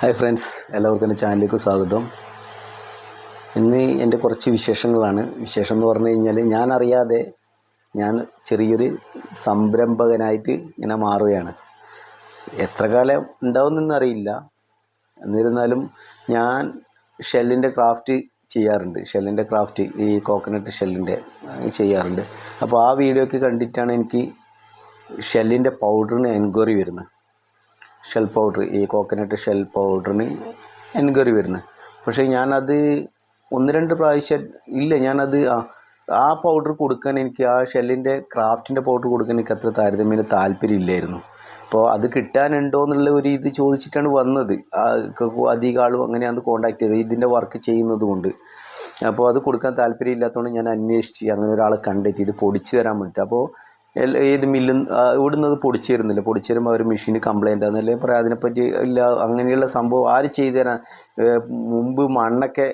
Hi friends എല്ലാവർക്കും എന്റെ ചാനലിലേക്ക് സ്വാഗതം. ഇന്ന് എന്റെ കുറച്ച് വിശേഷങ്ങളാണ്. വിശേഷം എന്ന് പറഞ്ഞു കഴിഞ്ഞാൽ ഞാൻ അറിയാതെ ഞാൻ ചെറിയൊരു സംരംഭകനായിട്ട് ഇങ്ങനെ മാറുകയാണ്. എത്ര കാലം ഉണ്ടാവുമെന്നൊന്നും അറിയില്ല. എന്നിരുന്നാലും ഞാൻ ഷെല്ലിന്റെ ക്രാഫ്റ്റ് ചെയ്യാറുണ്ട്. ഷെല്ലിന്റെ ക്രാഫ്റ്റ് ഈ കോക്കനട്ട് ഷെല്ലിന്റെ ചെയ്യാറുണ്ട്. അപ്പോൾ ആ വീഡിയോ ഒക്കെ കണ്ടിട്ടാണ് എനിക്ക് ഷെല്ലിന്റെ പൗഡറിന് എൻക്വയറി വരുന്നത്. ഷെൽ പൗഡർ ഈ കോക്കനട്ട് ഷെൽ പൗഡറിന് എൻക്വയറി വരുന്നത്. പക്ഷേ ഞാനത് ഒന്ന് രണ്ട് പ്രാവശ്യം ഇല്ല ഞാനത് ആ ആ പൗഡർ കൊടുക്കാൻ എനിക്ക് ആ ഷെല്ലിന്റെ ക്രാഫ്റ്റിന്റെ പൗഡർ കൊടുക്കാൻ എനിക്ക് അത്ര താരതമ്യേന താല്പര്യം ഇല്ലായിരുന്നു അപ്പോൾ അത് കിട്ടാനുണ്ടോ എന്നുള്ള ഒരു ഇത് ചോദിച്ചിട്ടാണ് വന്നത്. അധികം ആളും അങ്ങനെയാണ് കോണ്ടാക്ട് ചെയ്തത്. ഇതിന്റെ വർക്ക് ചെയ്യുന്നത് കൊണ്ട് അപ്പോൾ അത് കൊടുക്കാൻ താല്പര്യം ഇല്ലാത്തതുകൊണ്ട് ഞാൻ അന്വേഷിച്ച് അങ്ങനെ ഒരാളെ കണ്ടെത്തി ഇത് പൊടിച്ച് തരാൻ വേണ്ടിയിട്ട്. അപ്പോൾ ഏത് മില്ലും ഇവിടുന്ന് പൊടിച്ചിരുന്നില്ല. പൊടിച്ചു തരുന്നില്ല പൊടിച്ചു തരുമ്പോൾ അവർ മെഷീന് കംപ്ലൈന്റ് ആണെന്നല്ലേ പറയാം അതിനെപ്പറ്റി ഇല്ല അങ്ങനെയുള്ള സംഭവം ആര് ചെയ്തു തരാൻ മുമ്പ് മണ്ണൊക്കെ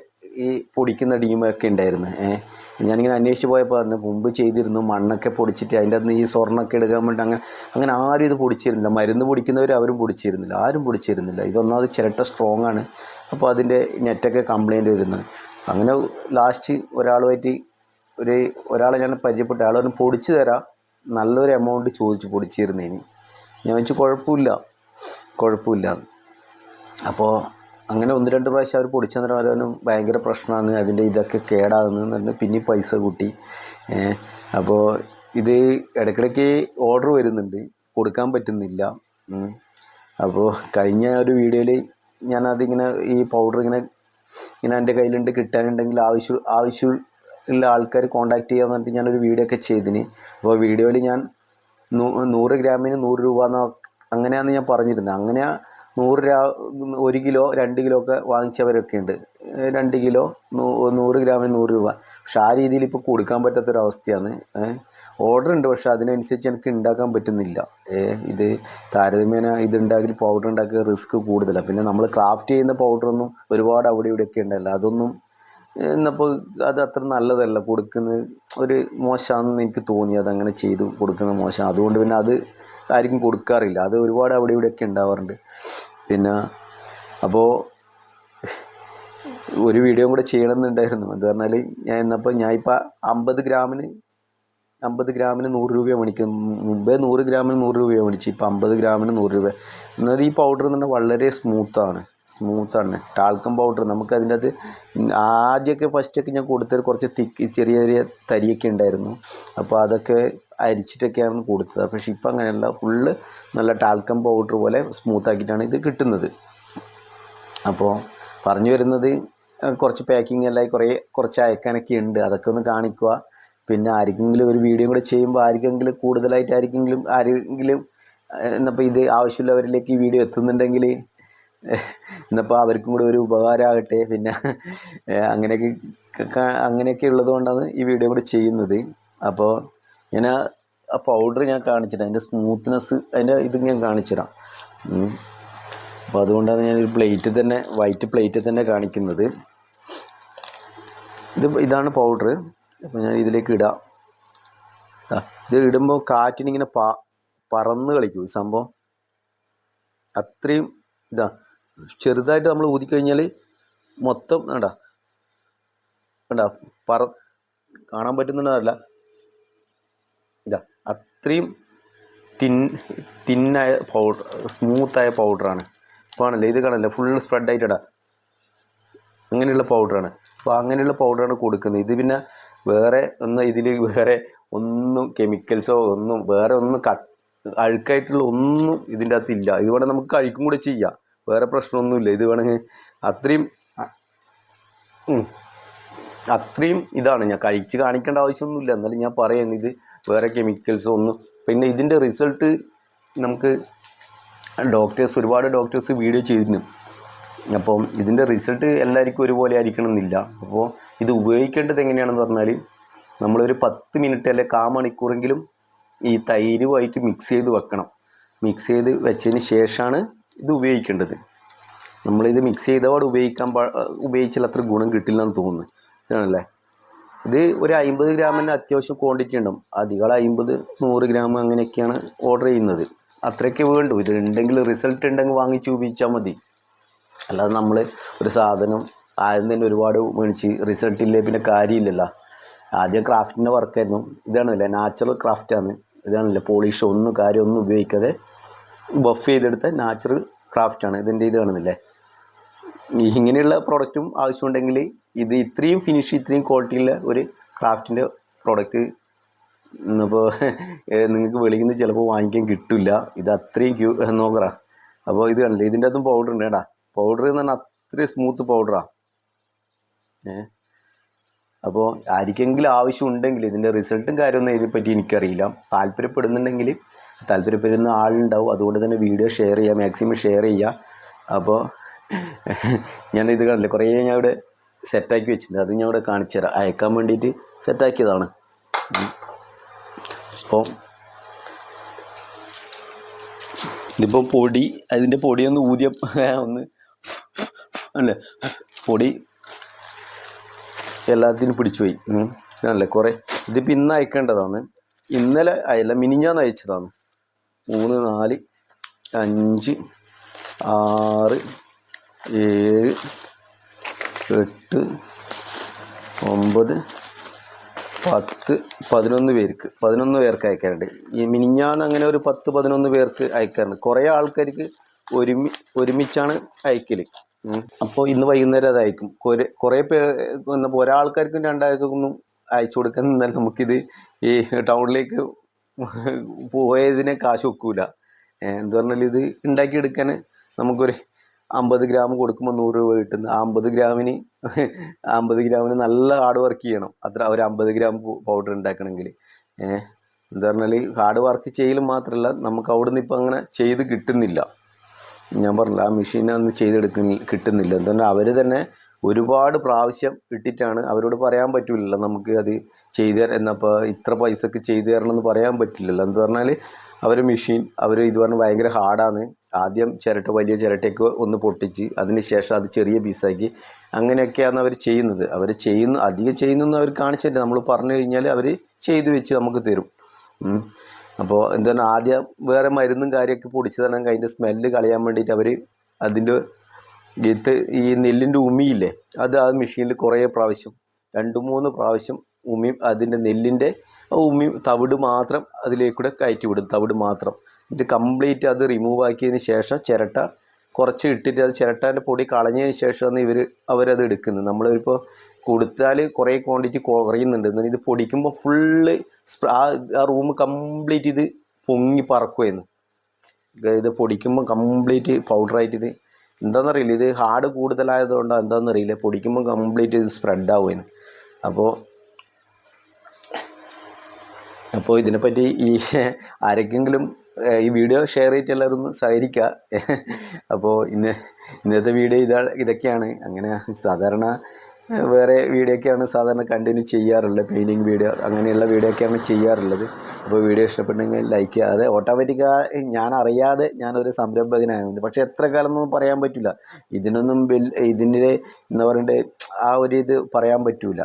ഈ പൊടിക്കുന്ന ടീമൊക്കെ ഉണ്ടായിരുന്നു. ഏഹ് ഞാനിങ്ങനെ അന്വേഷിച്ച് പോയപ്പോൾ പറഞ്ഞു മുമ്പ് ചെയ്തിരുന്നു മണ്ണൊക്കെ പൊടിച്ചിട്ട് അതിന്റെ അകത്ത് ഈ സ്വർണമൊക്കെ എടുക്കാൻ വേണ്ടി അങ്ങനെ അങ്ങനെ ആരും ഇത് പൊടിച്ചിരുന്നില്ല. മരുന്ന് പൊടിക്കുന്നവർ അവരും പൊടിച്ചിരുന്നില്ല. ആരും പൊടിച്ചിരുന്നില്ല. ഇതൊന്നാമത് ചിരട്ട സ്ട്രോങ് ആണ്. അപ്പോൾ അതിന്റെ നെറ്റൊക്കെ കംപ്ലൈന്റ് വരുന്നത്. അങ്ങനെ ലാസ്റ്റ് ഒരാളുമായിട്ട് ഒരു ഒരാളെ ഞാൻ പരിചയപ്പെട്ട. ആളൊന്ന് പൊടിച്ചു തരാം. നല്ലൊരു എമൗണ്ട് ചോദിച്ചു പൊടിച്ചിരുന്നേന് ഞാൻ വെച്ച് കുഴപ്പമില്ല. കുഴപ്പമില്ല. അപ്പോൾ അങ്ങനെ ഒന്ന് രണ്ട് പ്രാവശ്യം അവർ പൊടിച്ചു തന്നിട്ട് ഭയങ്കര പ്രശ്നമാണ്. അതിന്റെ ഇതൊക്കെ കേടാകുന്നതെന്ന് പറഞ്ഞ് പിന്നെ പൈസ കൂട്ടി. അപ്പോൾ ഇത് ഇടയ്ക്കിടയ്ക്ക് ഓർഡർ വരുന്നുണ്ട്. കൊടുക്കാൻ പറ്റുന്നില്ല. അപ്പോൾ കഴിഞ്ഞ ഒരു വീഡിയോയിൽ ഞാൻ അതിങ്ങനെ ഈ പൗഡർ ഇങ്ങനെ ഇങ്ങനെ എന്റെ കയ്യിലുണ്ട്. കിട്ടാനുണ്ടെങ്കിൽ ആവശ്യം ആവശ്യം ഉള്ള ആൾക്കാർ കോൺടാക്ട് ചെയ്യാന്ന് പറഞ്ഞിട്ട് ഞാനൊരു വീഡിയോ ഒക്കെ ചെയ്തിന്. അപ്പോൾ വീഡിയോയിൽ ഞാൻ നൂറ് ഗ്രാമിന് നൂറ് രൂപ എന്ന അങ്ങനെയാന്ന് ഞാൻ പറഞ്ഞിരുന്നത്. അങ്ങനെ നൂറ് രാ ഒരു കിലോ രണ്ട് കിലോ ഒക്കെ വാങ്ങിച്ചവരൊക്കെ ഉണ്ട് രണ്ട് കിലോ നൂറ് ഗ്രാമിന് നൂറ് രൂപ. പക്ഷെ ആ രീതിയിൽ ഇപ്പോൾ കൊടുക്കാൻ പറ്റാത്തൊരവസ്ഥയാണ്. ഓർഡർ ഉണ്ട് പക്ഷെ അതിനനുസരിച്ച് എനിക്ക് ഉണ്ടാക്കാൻ പറ്റുന്നില്ല. ഇത് താരതമ്യേന ഇത് ഉണ്ടാക്കി പൗഡർ ഉണ്ടാക്കിയ റിസ്ക് കൂടുതലാണ് പിന്നെ നമ്മൾ ക്രാഫ്റ്റ് ചെയ്യുന്ന പൗഡറൊന്നും ഒരുപാട് അവിടെ ഇവിടെയൊക്കെ ഉണ്ടല്ലോ അതൊന്നും എന്നപ്പോൾ അത് അത്ര നല്ലതല്ല. കൊടുക്കുന്നത് ഒരു മോശമാണെന്ന് എനിക്ക് തോന്നി. അതങ്ങനെ ചെയ്തു. കൊടുക്കുന്നത് മോശം അതുകൊണ്ട് പിന്നെ അത് ആർക്കും കൊടുക്കാറില്ല. അത് ഒരുപാട് അവിടെ ഇവിടെയൊക്കെ ഉണ്ടാവാറുണ്ട്. പിന്നെ അപ്പോൾ ഒരു വീഡിയോ കൂടെ ചെയ്യണമെന്നുണ്ടായിരുന്നു. എന്ന് പറഞ്ഞാൽ ഞാൻ ഇന്നപ്പോൾ ഞാൻ ഇപ്പോൾ അമ്പത് ഗ്രാമിന് അമ്പത് ഗ്രാമിന് നൂറ് രൂപയാണ് മേടിക്കുന്നത്. മുമ്പേ നൂറ് ഗ്രാമിന് നൂറ് രൂപയാണ് മേടിച്ചു ഇപ്പോൾ അമ്പത് ഗ്രാമിന് നൂറ് രൂപ. എന്നാൽ ഈ പൗഡർ എന്ന് പറഞ്ഞാൽ വളരെ സ്മൂത്താണ്. സ്മൂത്താണ് ടാൽക്കം പൗഡർ നമുക്ക് അതിന്റെ അത് ആദ്യമൊക്കെ ഫസ്റ്റൊക്കെ ഞാൻ കൊടുത്തത് കുറച്ച് തിക്ക് ചെറിയ ചെറിയ തരിയൊക്കെ ഉണ്ടായിരുന്നു. അപ്പോൾ അതൊക്കെ അരിച്ചിട്ടൊക്കെയാണ് കൊടുത്തത്. പക്ഷെ ഇപ്പം അങ്ങനെയല്ല. ഫുള്ള് നല്ല ടാൽക്കം പൗഡർ പോലെ സ്മൂത്താക്കിയിട്ടാണ് ഇത് കിട്ടുന്നത്. അപ്പോൾ പറഞ്ഞു വരുന്നത് കുറച്ച് പാക്കിംഗ് എല്ലാം കുറേ കുറച്ച് അയക്കാനൊക്കെ ഉണ്ട്. അതൊക്കെ ഒന്ന് കാണിക്കുക. പിന്നെ ആർക്കെങ്കിലും ഒരു വീഡിയോ കൂടെ ചെയ്യുമ്പോൾ ആർക്കെങ്കിലും കൂടുതലായിട്ട് ആർക്കെങ്കിലും ആരെങ്കിലും എന്നപ്പോൾ ഇത് ആവശ്യമുള്ളവരിലേക്ക് ഈ വീഡിയോ എത്തുന്നുണ്ടെങ്കിൽ എന്നപ്പോൾ അവർക്കും കൂടെ ഒരു ഉപകാരമാകട്ടെ. പിന്നെ അങ്ങനെയൊക്കെ അങ്ങനെയൊക്കെ ഉള്ളത് കൊണ്ടാണ് ഈ വീഡിയോ കൂടെ ചെയ്യുന്നത്. അപ്പോൾ ഞാൻ ആ- പൗഡർ ഞാൻ കാണിച്ചിട്ട് അതിന്റെ സ്മൂത്ത്നെസ് അതിന്റെ ഇത് ഞാൻ കാണിച്ചിടാം. അപ്പോൾ അതുകൊണ്ടാണ് ഞാൻ ഒരു പ്ലേറ്റിൽ തന്നെ വൈറ്റ് പ്ലേറ്റിൽ തന്നെ കാണിക്കുന്നത്. ഇത് ഇതാണ് പൗഡർ അപ്പോൾ ഞാൻ ഇതിലേക്ക് ഇടാം. ഇത് ഇടുമ്പോൾ കാറ്റിനിങ്ങനെ പ പറന്ന് കളിക്കും സംഭവം. അത്രയും ഇതാ ചെറുതായിട്ട് നമ്മൾ ഊതി കഴിഞ്ഞാൽ മൊത്തം വേണ്ട വേണ്ട പറ കാണാൻ പറ്റുന്നുണ്ടല്ല. ഇതാ അത്രയും തിൻ തിന്നായ പൗഡർ സ്മൂത്തായ പൗഡറാണ് ഇപ്പോൾ ആണല്ലേ ഇത് കാണല്ലേ ഫുൾ സ്പ്രെഡ് ആയിട്ടടാ. അങ്ങനെയുള്ള പൗഡറാണ് അപ്പോൾ അങ്ങനെയുള്ള പൗഡറാണ് കൊടുക്കുന്നത്. ഇത് പിന്നെ വേറെ ഒന്ന് ഇതിൽ വേറെ ഒന്നും കെമിക്കൽസോ ഒന്നും വേറെ ഒന്നും ക അഴുക്കായിട്ടുള്ള ഒന്നും ഇതിന്റെ അകത്ത് ഇല്ല. ഇത് നമുക്ക് കഴിക്കും കൂടെ ചെയ്യാം. വേറെ പ്രശ്നമൊന്നുമില്ല. ഇത് വേണമെങ്കിൽ അത്രയും. അത്രയും ഇതാണ്. ഞാൻ കഴിച്ച് കാണിക്കേണ്ട ആവശ്യമൊന്നുമില്ല. എന്നാലും ഞാൻ പറയുന്നത് ഇത് വേറെ കെമിക്കൽസ് ഒന്നും. പിന്നെ ഇതിന്റെ റിസൾട്ട് നമുക്ക് ഡോക്ടേഴ്സ് ഒരുപാട് ഡോക്ടേഴ്സ് വീഡിയോ ചെയ്തിരുന്നു. അപ്പോൾ ഇതിന്റെ റിസൾട്ട് എല്ലാവർക്കും ഒരുപോലെ ആയിരിക്കണം എന്നില്ല അപ്പോൾ ഇത് ഉപയോഗിക്കേണ്ടത് എങ്ങനെയാണെന്ന് പറഞ്ഞാൽ നമ്മളൊരു പത്ത് മിനിറ്റ് അല്ലെ കാ മണിക്കൂറെങ്കിലും ഈ തൈരുമായിട്ട് മിക്സ് ചെയ്ത് വെക്കണം. മിക്സ് ചെയ്ത് വെച്ചതിന് ശേഷമാണ് ഇത് ഉപയോഗിക്കേണ്ടത്. നമ്മളിത് മിക്സ് ചെയ്തപാട് ഉപയോഗിക്കാൻ പാ ഉപയോഗിച്ചാൽ അത്ര ഗുണം കിട്ടില്ലെന്ന് തോന്നുന്നു. ഇതാണല്ലേ? ഇത് ഒരു അമ്പത് ഗ്രാമിന് അത്യാവശ്യം ക്വാണ്ടിറ്റി ഉണ്ടാവും. അധികം അമ്പത് നൂറ് ഗ്രാം അങ്ങനെയൊക്കെയാണ് ഓർഡർ ചെയ്യുന്നത്. അത്രയൊക്കെ വേണ്ടു. ഇത് ഉണ്ടെങ്കിൽ റിസൾട്ട് ഉണ്ടെങ്കിൽ വാങ്ങിച്ച് ഉപയോഗിച്ചാൽ മതി. അല്ലാതെ നമ്മൾ ഒരു സാധനം ആദ്യം തന്നെ ഒരുപാട് മേടിച്ച് റിസൾട്ട് ഇല്ലേ പിന്നെ കാര്യമില്ലല്ലോ. ആദ്യം ക്രാഫ്റ്റിന്റെ വർക്കായിരുന്നു ഇതാണല്ലേ? നാച്ചുറൽ ക്രാഫ്റ്റാണ് ഇതാണല്ലേ? പോളിഷ് ഒന്നും കാര്യമൊന്നും ഉപയോഗിക്കാതെ ബഫ് ചെയ്തെടുത്ത നാച്ചുറൽ ക്രാഫ്റ്റാണ് ഇതിന്റെ ഇത് കാണുന്നില്ലേ? ഇങ്ങനെയുള്ള പ്രോഡക്റ്റും ആവശ്യമുണ്ടെങ്കിൽ ഇത് ഇത്രയും ഫിനിഷ് ഇത്രയും ക്വാളിറ്റിയുള്ള ഒരു ക്രാഫ്റ്റിന്റെ പ്രോഡക്റ്റ് ഇന്നിപ്പോൾ നിങ്ങൾക്ക് വെളിയിൽ നിന്ന് ചിലപ്പോൾ വാങ്ങിക്കാൻ കിട്ടില്ല. ഇത് അത്രയും ക്യൂ നോക്കറ അപ്പോൾ ഇത് കണ്ടില്ലേ? ഇതിന്റെ അകത്തും പൗഡർ ഉണ്ട് കേട്ടാ. പൗഡർ എന്ന് പറഞ്ഞാൽ അത്രയും സ്മൂത്ത് പൗഡറാണ് ഏ? അപ്പോൾ ആർക്കെങ്കിലും ആവശ്യമുണ്ടെങ്കിൽ ഇതിന്റെ റിസൾട്ടും കാര്യമൊന്നും ഇതിനെപ്പറ്റി എനിക്കറിയില്ല. താല്പര്യപ്പെടുന്നുണ്ടെങ്കിൽ താല്പര്യപ്പെടുന്ന ആളുണ്ടാവും. അതുകൊണ്ട് തന്നെ വീഡിയോ ഷെയർ ചെയ്യുക മാക്സിമം ഷെയർ ചെയ്യുക. അപ്പോൾ ഞാൻ ഇത് കണ്ടില്ലേ കുറേ ഞാൻ ഇവിടെ സെറ്റാക്കി വെച്ചിട്ടുണ്ട്. അത് ഞാൻ ഇവിടെ കാണിച്ചു തരാം. അയക്കാൻ വേണ്ടിയിട്ട് സെറ്റാക്കിയതാണ്. അപ്പോൾ ഇതിപ്പോൾ പൊടി അതിന്റെ പൊടിയൊന്ന് ഊതിയ ഒന്ന് അല്ലേ? പൊടി എല്ലാത്തിനും പിടിച്ചു പോയി. അല്ലേ കുറേ. ഇതിപ്പോൾ ഇന്ന് അയക്കേണ്ടതാണ്. ഇന്നലെ അയല്ല മിനിഞ്ഞാന്ന് അയച്ചതാണ്. മൂന്ന് നാല് അഞ്ച് ആറ് ഏഴ് എട്ട് ഒമ്പത് പത്ത് പതിനൊന്ന് പേർക്ക്. പതിനൊന്ന് പേർക്ക് അയക്കാറുണ്ട് ഈ മിനിഞ്ഞാന്ന് അങ്ങനെ ഒരു പത്ത് പതിനൊന്ന് പേർക്ക് അയക്കാറുണ്ട്. കുറേ ആൾക്കാർക്ക് ഒരുമി ഒരുമിച്ചാണ് അയക്കൽ അപ്പോൾ ഇന്ന് വൈകുന്നേരം അതായിരിക്കും. കുറേ കുറേ ഇപ്പോൾ ഒരാൾക്കാർക്കും രണ്ടാൾക്കൊന്നും അയച്ചു കൊടുക്കാൻ നിന്നാൽ നമുക്കിത് ഈ ടൗണിലേക്ക് പോയതിനെ കാശ് വെക്കൂല എന്ത് പറഞ്ഞാൽ ഇത് ഉണ്ടാക്കിയെടുക്കാൻ നമുക്കൊരു അമ്പത് ഗ്രാം കൊടുക്കുമ്പോൾ നൂറ് രൂപ കിട്ടുന്ന. ആ അമ്പത് ഗ്രാമിന് അമ്പത് ഗ്രാമിന് നല്ല ഹാർഡ് വർക്ക് ചെയ്യണം. അത്ര ഒരു അമ്പത് ഗ്രാം പൗഡർ ഉണ്ടാക്കണമെങ്കിൽ. എന്താ പറഞ്ഞാൽ ഹാർഡ് വർക്ക് ചെയ്യലും മാത്രമല്ല നമുക്ക് അവിടുന്ന് ഇപ്പം അങ്ങനെ ചെയ്ത് കിട്ടുന്നില്ല. ഞാൻ പറഞ്ഞില്ല ആ മെഷീൻ അന്ന് ചെയ്തെടുക്കുന്ന കിട്ടുന്നില്ല. എന്തുകൊണ്ട് അവർ തന്നെ ഒരുപാട് പ്രാവശ്യം ഇട്ടിട്ടാണ് അവരോട് പറയാൻ പറ്റില്ലല്ലോ നമുക്ക് അത് ചെയ്തു തരാം എന്നപ്പോൾ ഇത്ര പൈസക്ക് ചെയ്തു തരണം എന്ന് പറയാൻ പറ്റില്ലല്ലോ. എന്ന് പറഞ്ഞാൽ അവർ മെഷീൻ അവർ ഇത് പറഞ്ഞാൽ ഭയങ്കര ഹാർഡാണ് ആദ്യം ചിരട്ട വലിയ ചിരട്ടയൊക്കെ ഒന്ന് പൊട്ടിച്ച് അതിന് ശേഷം അത് ചെറിയ പീസാക്കി അങ്ങനെയൊക്കെയാണ് അവർ ചെയ്യുന്നത്. അവർ ചെയ്യുന്ന അധികം ചെയ്യുന്നൊന്നും അവർ കാണിച്ചില്ല നമ്മൾ പറഞ്ഞു കഴിഞ്ഞാൽ അവർ ചെയ്തു വെച്ച് നമുക്ക് തരും. അപ്പോൾ എന്താണ് ആദ്യം വേറെ മരുന്നും കാര്യമൊക്കെ പൊടിച്ച് തരണം അതിന്റെ സ്മെല്ല് കളയാൻ വേണ്ടിയിട്ട് അവർ അതിന്റെ വിത്ത് ഈ നെല്ലിന്റെ ഉമിയില്ലേ അത് ആ മെഷീനിൽ കുറേ പ്രാവശ്യം രണ്ട് മൂന്ന് പ്രാവശ്യം ഉമി അതിന്റെ നെല്ലിന്റെ ഉമി തവിട് മാത്രം അതിലേക്കൂടെ കയറ്റി വിടും തവിട് മാത്രം. എന്നിട്ട് കംപ്ലീറ്റ് അത് റിമൂവ് ആക്കിയതിന് ശേഷം ചിരട്ട കുറച്ച് ഇട്ടിട്ട് അത് ചിരട്ടേന്റെ പൊടി കളഞ്ഞതിന് ശേഷമാണ് ഇവർ അവരത് എടുക്കുന്നത്. നമ്മളിപ്പോൾ കൊടുത്താൽ കുറേ ക്വാണ്ടിറ്റി കുറയുന്നുണ്ട്. എന്നാൽ ഇത് പൊടിക്കുമ്പോൾ ഫുള്ള് ആ ആ റൂം കംപ്ലീറ്റ് ഇത് പൊങ്ങി പറക്കുമായിരുന്നു ഇത് പൊടിക്കുമ്പോൾ കംപ്ലീറ്റ് പൗഡറായിട്ട് ഇത് എന്താണെന്നറിയില്ല ഇത് ഹാർഡ് കൂടുതലായതുകൊണ്ടോ എന്താണെന്നറിയില്ല പൊടിക്കുമ്പോൾ കംപ്ലീറ്റ് ഇത് സ്പ്രെഡ് ആവുമായിരുന്നു അപ്പോൾ അപ്പോൾ ഇതിനെപ്പറ്റി ഈ ആരെങ്കിലും ഈ വീഡിയോ ഷെയർ ചെയ്തിട്ട് എല്ലാവരും ഒന്ന് സഹകരിക്കുക. അപ്പോൾ ഇന്ന് ഇന്നത്തെ വീഡിയോ ഇതാ ഇതൊക്കെയാണ്. അങ്ങനെ സാധാരണ വേറെ വീഡിയോ ഒക്കെയാണ് സാധാരണ കണ്ടിന്യൂ ചെയ്യാറുള്ളത്. പെയിന്റിങ് വീഡിയോ അങ്ങനെയുള്ള വീഡിയോ ഒക്കെയാണ് ചെയ്യാറുള്ളത്. അപ്പോൾ വീഡിയോ ഇഷ്ടപ്പെട്ടെങ്കിൽ ലൈക്ക് ചെയ്യുക. അത് ഓട്ടോമാറ്റിക്കായി ഞാൻ അറിയാതെ ഞാനൊരു സംരംഭകനായിരുന്നു. പക്ഷേ എത്ര കാലം പറയാൻ പറ്റില്ല ഇതിനൊന്നും ബിൽ ഇതിന്റെ എന്താ പറയണ്ടേ ആ ഒരു ഇത് പറയാൻ പറ്റില്ല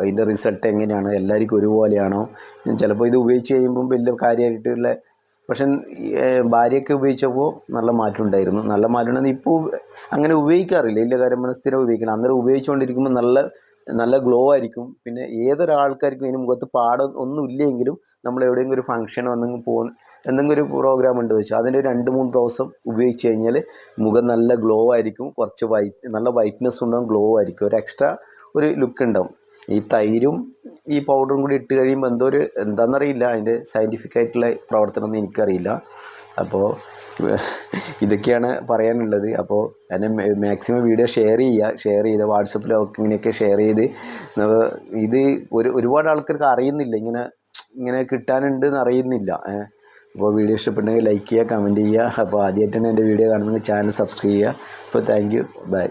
അതിന്റെ റിസൾട്ട് എങ്ങനെയാണ്? എല്ലാവർക്കും ഒരുപോലെയാണോ? ചിലപ്പോൾ ഇത് ഉപയോഗിച്ച് കഴിയുമ്പം വലിയ കാര്യമായിട്ടുള്ള പക്ഷെ ഭാര്യയൊക്കെ ഉപയോഗിച്ചപ്പോൾ നല്ല മാറ്റം ഉണ്ടായിരുന്നു നല്ല മാറ്റം ഉണ്ടെന്ന് ഇപ്പോൾ അങ്ങനെ ഉപയോഗിക്കാറില്ല. ഇല്ല കാര്യം സ്ഥിരം ഉപയോഗിക്കണം അന്നേരം ഉപയോഗിച്ചുകൊണ്ടിരിക്കുമ്പോൾ നല്ല നല്ല ഗ്ലോ ആയിരിക്കും. പിന്നെ ഏതൊരാൾക്കാർക്കും ഇതിന് മുഖത്ത് പാടം ഒന്നും ഇല്ലെങ്കിലും നമ്മൾ എവിടെയെങ്കിലും ഒരു ഫംഗ്ഷൻ എന്തെങ്കിലും പോകുന്ന എന്തെങ്കിലും ഒരു പ്രോഗ്രാം ഉണ്ട് വെച്ചാൽ അതിന്റെ രണ്ട് മൂന്ന് ദിവസം ഉപയോഗിച്ച് കഴിഞ്ഞാൽ മുഖം നല്ല ഗ്ലോ ആയിരിക്കും. കുറച്ച് വൈറ്റ് നല്ല വൈറ്റ്നസ് ഉണ്ടാകും ഗ്ലോ ആയിരിക്കും. ഒരു എക്സ്ട്രാ ഒരു ലുക്ക് ഉണ്ടാവും. ഈ തൈരും ഈ പൗഡറും കൂടി ഇട്ട് കഴിയുമ്പോൾ എന്തോ ഒരു എന്താണെന്നറിയില്ല അതിന്റെ ആയിട്ടുള്ള പ്രവർത്തനമൊന്നും എനിക്കറിയില്ല. അപ്പോൾ ഇതൊക്കെയാണ് പറയാനുള്ളത്. അപ്പോൾ എന്നെ മാക്സിമം വീഡിയോ ഷെയർ ചെയ്യുക. ഷെയർ ചെയ്ത് വാട്സപ്പിലൊക്കെ ഇങ്ങനെയൊക്കെ ഷെയർ ചെയ്ത് ഇത് ഒരു ഒരുപാട് ആൾക്കാർക്ക് അറിയുന്നില്ല. ഇങ്ങനെ ഇങ്ങനെ കിട്ടാനുണ്ട് എന്ന് അറിയുന്നില്ല. അപ്പോൾ വീഡിയോ ഇഷ്ടപ്പെട്ടെങ്കിൽ ലൈക്ക് ചെയ്യുക കമന്റ് ചെയ്യുക. അപ്പോൾ ആദ്യമായിട്ടാണ് എന്റെ വീഡിയോ കാണുന്നെങ്കിൽ ചാനൽ സബ്സ്ക്രൈബ് ചെയ്യുക. അപ്പോൾ താങ്ക് യു ബൈ